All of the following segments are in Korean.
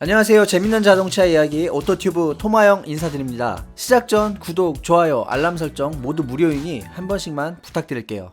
안녕하세요. 재밌는 자동차 이야기 오토튜브 토마영 인사드립니다. 시작 전 구독, 좋아요, 알람 설정 모두 무료이니 한 번씩만 부탁드릴게요.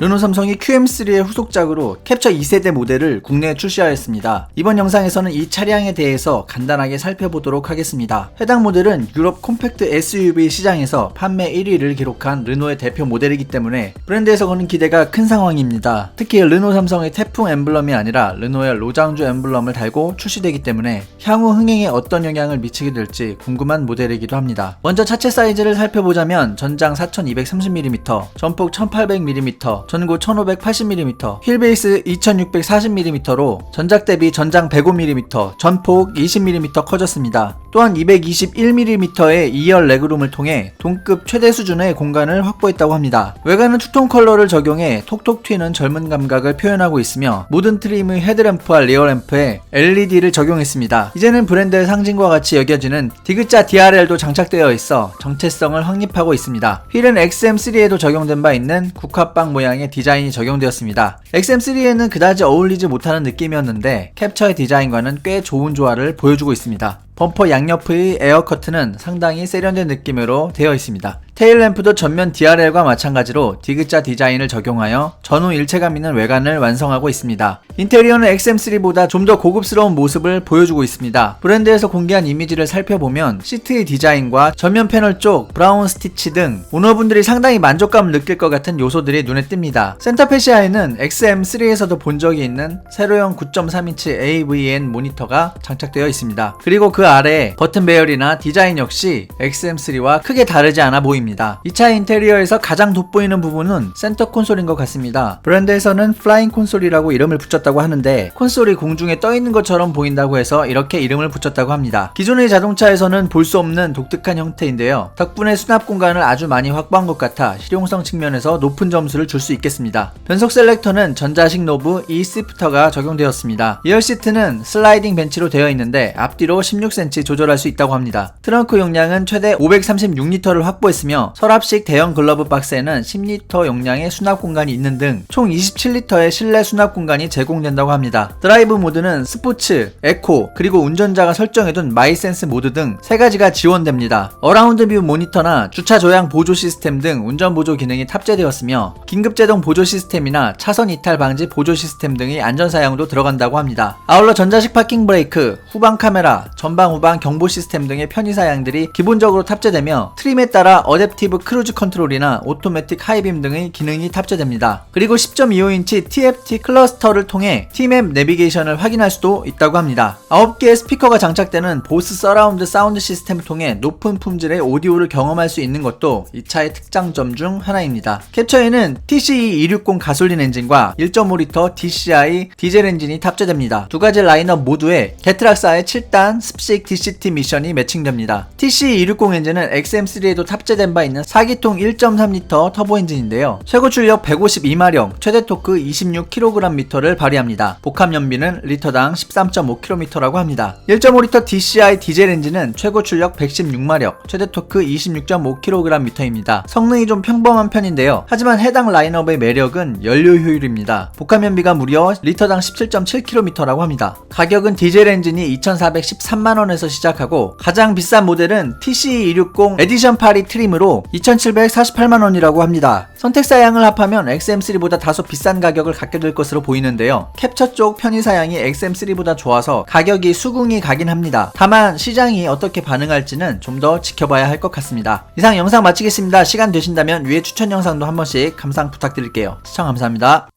르노 삼성이 QM3의 후속작으로 캡처 2세대 모델을 국내에 출시하였습니다. 이번 영상에서는 이 차량에 대해서 간단하게 살펴보도록 하겠습니다. 해당 모델은 유럽 콤팩트 SUV 시장에서 판매 1위를 기록한 르노의 대표 모델이기 때문에 브랜드에서 거는 기대가 큰 상황입니다. 특히 르노 삼성의 태풍 엠블럼이 아니라 르노의 로장주 엠블럼을 달고 출시되기 때문에 향후 흥행에 어떤 영향을 미치게 될지 궁금한 모델이기도 합니다. 먼저 차체 사이즈를 살펴보자면 전장 4230mm, 전폭 1800mm, 전고 1580mm, 휠베이스 2640mm로 전작 대비 전장 105mm, 전폭 20mm 커졌습니다. 또한 221mm의 2열 레그룸을 통해 동급 최대 수준의 공간을 확보했다고 합니다. 외관은 투톤 컬러를 적용해 톡톡 튀는 젊은 감각을 표현하고 있으며 모든 트림의 헤드램프와 리어램프에 LED를 적용했습니다. 이제는 브랜드의 상징과 같이 여겨지는 디귿자 DRL도 장착되어 있어 정체성을 확립하고 있습니다. 휠은 XM3에도 적용된 바 있는 국화빵 모양의 디자인이 적용되었습니다. XM3에는 그다지 어울리지 못하는 느낌이었는데 캡처의 디자인과는 꽤 좋은 조화를 보여주고 있습니다. 범퍼 양옆의 에어 커튼은 상당히 세련된 느낌으로 되어 있습니다. 테일 램프도 전면 DRL과 마찬가지로 디귿자 디자인을 적용하여 전후 일체감 있는 외관을 완성하고 있습니다. 인테리어는 XM3보다 좀 더 고급스러운 모습을 보여주고 있습니다. 브랜드에서 공개한 이미지를 살펴보면 시트의 디자인과 전면 패널 쪽 브라운 스티치 등 오너분들이 상당히 만족감을 느낄 것 같은 요소들이 눈에 띕니다. 센터페시아에는 XM3에서도 본 적이 있는 세로형 9.3인치 AVN 모니터가 장착되어 있습니다. 그리고 그 아래 버튼 배열이나 디자인 역시 XM3와 크게 다르지 않아 보입니다. 이 차 인테리어에서 가장 돋보이는 부분은 센터 콘솔인 것 같습니다. 브랜드에서는 플라잉 콘솔이라고 이름을 붙였다고 하는데 콘솔이 공중에 떠 있는 것처럼 보인다고 해서 이렇게 이름을 붙였다고 합니다. 기존의 자동차에서는 볼 수 없는 독특한 형태인데요. 덕분에 수납 공간을 아주 많이 확보한 것 같아 실용성 측면에서 높은 점수를 줄 수 있겠습니다. 변속 셀렉터는 전자식 노브 E 시프터가 적용되었습니다. 리어 시트는 슬라이딩 벤치로 되어 있는데 앞뒤로 16cm 조절할 수 있다고 합니다. 트렁크 용량은 최대 536리터를 확보했으며 서랍식 대형 글러브 박스에는 10리터 용량의 수납 공간이 있는 등 총 27리터의 실내 수납 공간이 제공된다고 합니다. 드라이브 모드는 스포츠, 에코, 그리고 운전자가 설정해둔 마이센스 모드 등 세 가지가 지원됩니다. 어라운드 뷰 모니터나 주차 조향 보조 시스템 등 운전 보조 기능이 탑재되었으며 긴급 제동 보조 시스템이나 차선 이탈 방지 보조 시스템 등의 안전 사양도 들어간다고 합니다. 아울러 전자식 파킹 브레이크, 후방 카메라, 전방 후방 경보 시스템 등의 편의 사양들이 기본적으로 탑재되며 트림에 따라 어댑 티브 크루즈 컨트롤이나 오토매틱 하이빔 등의 기능이 탑재됩니다. 그리고 10.25인치 TFT 클러스터를 통해 T맵 내비게이션을 확인할 수도 있다고 합니다. 9개의 스피커가 장착되는 보스 서라운드 사운드 시스템을 통해 높은 품질의 오디오를 경험할 수 있는 것도 이 차의 특장점 중 하나입니다. 캡처에는 TCE260 가솔린 엔진과 1.5L DCI 디젤 엔진이 탑재됩니다. 두 가지 라인업 모두에 게트락사의 7단 습식 DCT 미션이 매칭됩니다. TCE260 엔진은 XM3에도 탑재된 바 있는 4기통 1.3L 터보 엔진인데요. 최고 출력 152마력, 최대 토크 26kgm를 발휘합니다. 복합 연비는 리터당 13.5km라고 합니다. 1.5L DCI 디젤 엔진은 최고 출력 116마력, 최대 토크 26.5kgm입니다. 성능이 좀 평범한 편인데요. 하지만 해당 라인업의 매력은 연료 효율입니다. 복합 연비가 무려 리터당 17.7km라고 합니다. 가격은 디젤 엔진이 2,413만원에서 시작하고 가장 비싼 모델은 TC260 에디션 파리 트림 으로 2,748만원이라고 합니다. 선택 사양을 합하면 XM3보다 다소 비싼 가격을 갖게 될 것으로 보이는데요. 캡처 쪽 편의 사양이 XM3보다 좋아서 가격이 수긍이 가긴 합니다. 다만 시장이 어떻게 반응할지는 좀 더 지켜봐야 할 것 같습니다. 이상 영상 마치겠습니다. 시간 되신다면 위에 추천 영상도 한 번씩 감상 부탁드릴게요. 시청 감사합니다.